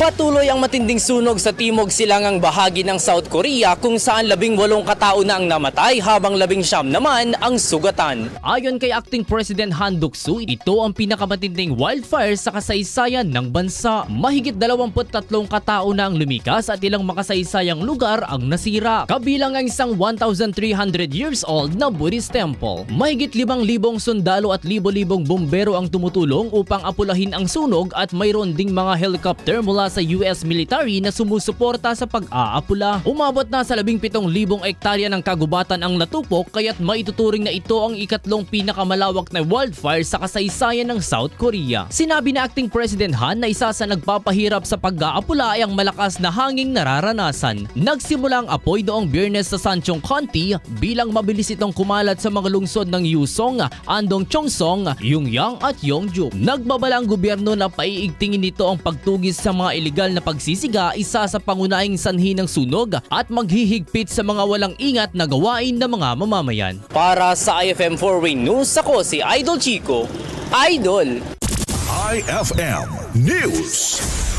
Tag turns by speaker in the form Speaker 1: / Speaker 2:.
Speaker 1: Patuloy ang matinding sunog sa timog silangang bahagi ng South Korea kung saan labing walong katao na ang namatay habang labing siyam naman ang sugatan. Ayon kay Acting President Han Duck-soo, ito ang pinakamatinding wildfire sa kasaysayan ng bansa. Mahigit 23 katao na ang lumikas at ilang makasaysayang lugar ang nasira. Kabilang ang isang 1,300 years old na Buddhist temple. Mahigit 5,000 sundalo at libo-libong bumbero ang tumutulong upang apulahin ang sunog at mayroon ding mga helicopter mula sa US military na sumusuporta sa pag-aapula. Umabot na sa 17,000 ektarya ng kagubatan ang natupok kaya't maituturing na ito ang ikatlong pinakamalawak na wildfire sa kasaysayan ng South Korea. Sinabi na acting President Han na isa sa nagpapahirap sa pag-aapula ay ang malakas na hanging nararanasan. Nagsimula ang apoy noong biyernes sa Sanchong County bilang mabilis itong kumalat sa mga lungsod ng Yusong, Andong Chongsong, Yongyang at Yongju. Nagbabala ang gobyerno na paiigtingin nito ang pagtugis sa mga illegal na pagsisiga isa sa pangunahing sanhi ng sunog at maghihigpit sa mga walang ingat na gawain ng mga mamamayan. Para sa IFM 4 News, ako si Idol Chico. Idol!
Speaker 2: IFM News.